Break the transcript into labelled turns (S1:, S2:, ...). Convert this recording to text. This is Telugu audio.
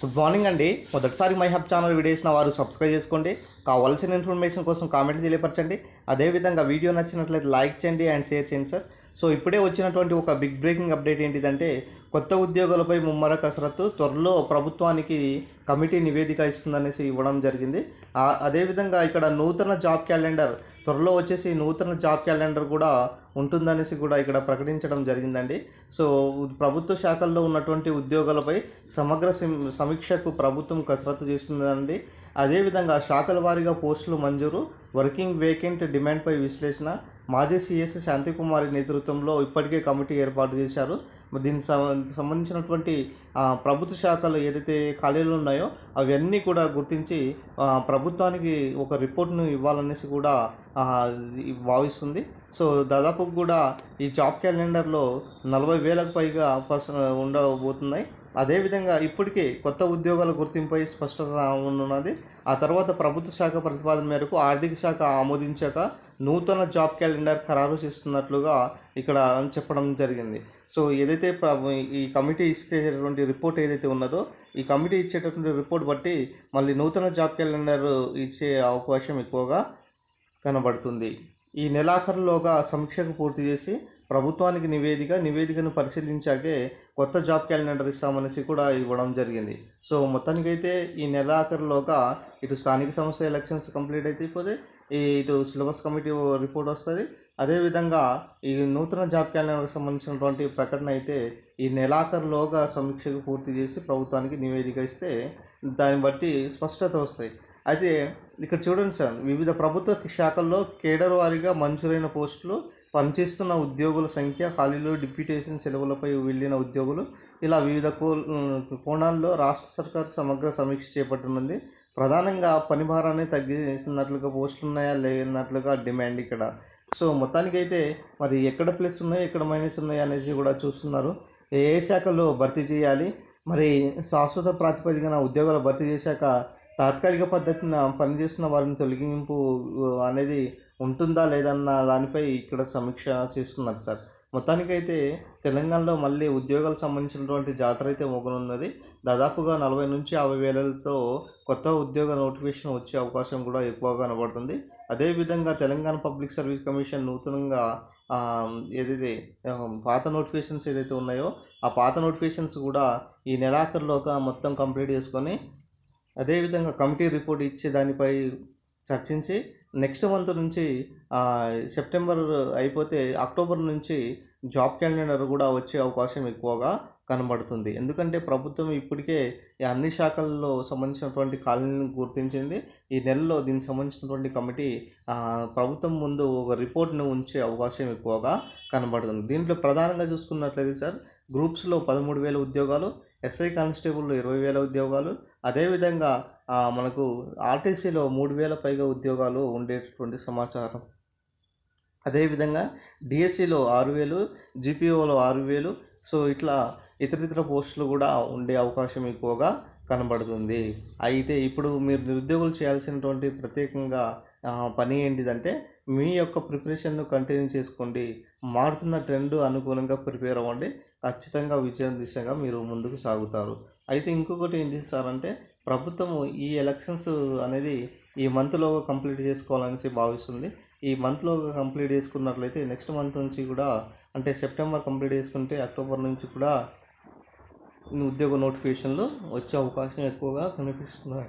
S1: గుడ్ మార్నింగ్ అండి. మొదటిసారి మై హబ్ ఛానల్ వీడియోస్న వారు సబ్స్క్రైబ్ చేసుకోండి. కావాల్సిన ఇన్ఫర్మేషన్ కోసం కామెంట్ తెలియపరచండి. అదేవిధంగా వీడియో నచ్చినట్లయితే లైక్ చేయండి అండ్ షేర్ చేయండి సార్. సో ఇప్పుడే వచ్చినటువంటి ఒక బిగ్ బ్రేకింగ్ అప్డేట్ ఏంటిదంటే కొత్త ఉద్యోగులపై ముమ్మర కసరత్తు త్వరలో ప్రభుత్వానికి కమిటీ నివేదిక ఇస్తుందనేసి ఇవ్వడం జరిగింది. అదేవిధంగా ఇక్కడ నూతన జాబ్ క్యాలెండర్ త్వరలో వచ్చేసి నూతన జాబ్ క్యాలెండర్ కూడా ఉంటుందనేసి కూడా ఇక్కడ ప్రకటించడం జరిగిందండి. సో ప్రభుత్వ శాఖల్లో ఉన్నటువంటి ఉద్యోగాలపై సమగ్ర సిమ్- సమీక్షకు ప్రభుత్వం కసరత్తు చేస్తుందండి. అదేవిధంగా శాఖల వారీగా పోస్టులు మంజూరు. వర్కింగ్ వేకెంట్ డిమాండ్పై విశ్లేషణ. మాజీ సీఎస్ శాంతికుమారి నేతృత్వంలో ఇప్పటికే కమిటీ ఏర్పాటు చేశారు. దీనికి సంబంధించినటువంటి ప్రభుత్వ శాఖలు ఏదైతే ఖాళీలు ఉన్నాయో అవన్నీ కూడా గుర్తించి ప్రభుత్వానికి ఒక రిపోర్ట్ను ఇవ్వాలనేసి కూడా భావిస్తుంది. సో దాదాపు కూడా ఈ జాబ్ క్యాలెండర్లో నలభై వేలకు పైగా పర్సన్ ఉండబోతున్నాయి. అదేవిధంగా ఇప్పటికే కొత్త ఉద్యోగాల గుర్తింపై స్పష్టత రానున్నది. ఆ తర్వాత ప్రభుత్వ శాఖ ప్రతిపాదన మేరకు ఆర్థిక శాఖ ఆమోదించాక నూతన జాబ్ క్యాలెండర్ ఖరారు చేస్తున్నట్లుగా ఇక్కడ చెప్పడం జరిగింది. సో ఏదైతే ఈ కమిటీ ఇచ్చేటటువంటి రిపోర్ట్ ఏదైతే ఉన్నదో ఈ కమిటీ ఇచ్చేటటువంటి రిపోర్ట్ బట్టి మళ్ళీ నూతన జాబ్ క్యాలెండర్ ఇచ్చే అవకాశం ఎక్కువగా కనబడుతుంది. ఈ నెలాఖరులోగా సమీక్షకు పూర్తి చేసి ప్రభుత్వానికి నివేదిక నివేదికను పరిశీలించాకే కొత్త జాబ్ క్యాలెండర్ ఇస్తామనేసి కూడా ఇవ్వడం జరిగింది. సో మొత్తానికైతే ఈ నెలాఖరులోగా ఇటు స్థానిక సంస్థ ఎలక్షన్స్ కంప్లీట్ అయిపోతే ఈ ఇటు సిలబస్ కమిటీ రిపోర్ట్ వస్తుంది. అదేవిధంగా ఈ నూతన జాబ్ క్యాలెండర్కి సంబంధించినటువంటి ప్రకటన అయితే ఈ నెలాఖరులోగా సమీక్షకు పూర్తి చేసి ప్రభుత్వానికి నివేదిక ఇస్తే దాన్ని బట్టి స్పష్టత వస్తాయి అయితే ఇక్కడ చూడండి సార్ వివిధ ప్రభుత్వ శాఖల్లో కేడర్ వారీగా మంజూరైన పోస్టులు పనిచేస్తున్న ఉద్యోగుల సంఖ్య ఖాళీలు డిప్యూటేషన్ సెలవులపై వెళ్ళిన ఉద్యోగులు ఇలా వివిధ కో కోణాల్లో రాష్ట్ర సర్కార్ సమగ్ర సమీక్ష చేపట్టనుంది. ప్రధానంగా పని భారాన్ని తగ్గిస్తున్నట్లుగా పోస్టులు ఉన్నాయా లేనట్లుగా డిమాండ్ ఇక్కడ. సో మొత్తానికైతే మరి ఎక్కడ ప్లస్ ఉన్నాయి ఎక్కడ మైనస్ ఉన్నాయి అనేసి కూడా చూస్తున్నారు. ఏ ఏ శాఖలో భర్తీ చేయాలి మరి శాశ్వత ప్రాతిపదికన ఉద్యోగాలు భర్తీ చేశాక తాత్కాలిక పద్ధతిన పనిచేస్తున్న వారిని తొలగింపు అనేది ఉంటుందా లేదన్న దానిపై ఇక్కడ సమీక్ష చేస్తున్నారు సార్. మొత్తానికైతే తెలంగాణలో మళ్ళీ ఉద్యోగాలకు సంబంధించినటువంటి జాతర అయితే మోగనున్నది. దాదాపుగా నలభై నుంచి యాభై వేలతో కొత్త ఉద్యోగ నోటిఫికేషన్ వచ్చే అవకాశం కూడా ఎక్కువగా కనబడుతుంది. అదేవిధంగా తెలంగాణ పబ్లిక్ సర్వీస్ కమిషన్ నూతనంగా ఏదైతే పాత నోటిఫికేషన్స్ ఏదైతే ఉన్నాయో ఆ పాత నోటిఫికేషన్స్ కూడా ఈ నెలాఖరులోగా మొత్తం కంప్లీట్ చేసుకొని అదేవిధంగా కమిటీ రిపోర్ట్ ఇచ్చే దానిపై చర్చించి నెక్స్ట్ మంత్ నుంచి సెప్టెంబర్ అయిపోతే అక్టోబర్ నుంచి జాబ్ క్యాలెండర్ కూడా వచ్చే అవకాశం ఎక్కువగా కనబడుతుంది. ఎందుకంటే ప్రభుత్వం ఇప్పటికే ఈ అన్ని శాఖల్లో సంబంధించినటువంటి ఖాళీలను గుర్తించింది. ఈ నెలలో దీనికి సంబంధించినటువంటి కమిటీ ప్రభుత్వం ముందు ఒక రిపోర్ట్ను ఉంచే అవకాశం ఎక్కువగా కనబడుతుంది. దీంట్లో ప్రధానంగా చూసుకున్నట్లయితే సార్ గ్రూప్స్లో పదమూడు వేల ఉద్యోగాలు ఎస్ఐ కానిస్టేబుల్లో ఇరవై వేల ఉద్యోగాలు అదేవిధంగా మనకు ఆర్టీసీలో మూడు వేల పైగా ఉద్యోగాలు ఉండేటటువంటి సమాచారం. అదేవిధంగా డిఎస్సిలో ఆరు వేలు జీపీఓలో ఆరు వేలు సో ఇట్లా ఇతర ఇతర పోస్టులు కూడా ఉండే అవకాశం ఎక్కువగా కనబడుతుంది. అయితే ఇప్పుడు మీరు నిరుద్యోగులు చేయాల్సినటువంటి ప్రత్యేకంగా పని ఏంటిదంటే మీ యొక్క ప్రిపరేషన్ను కంటిన్యూ చేసుకోండి. మారుతున్న ట్రెండ్ అనుగుణంగా ప్రిపేర్ అవ్వండి. ఖచ్చితంగా విజయం దిశగా మీరు ముందుకు సాగుతారు. అయితే ఇంకొకటి ఏంటి సార్ అంటే ప్రభుత్వము ఈ ఎలక్షన్స్ అనేది ఈ మంత్లో కంప్లీట్ చేసుకోవాలనేసి భావిస్తుంది. ఈ మంత్లో కంప్లీట్ చేసుకున్నట్లయితే నెక్స్ట్ మంత్ నుంచి కూడా అంటే సెప్టెంబర్ కంప్లీట్ చేసుకుంటే అక్టోబర్ నుంచి కూడా ఉద్యోగ నోటిఫికేషన్లు వచ్చే అవకాశం ఎక్కువగా కనిపిస్తున్నాయి.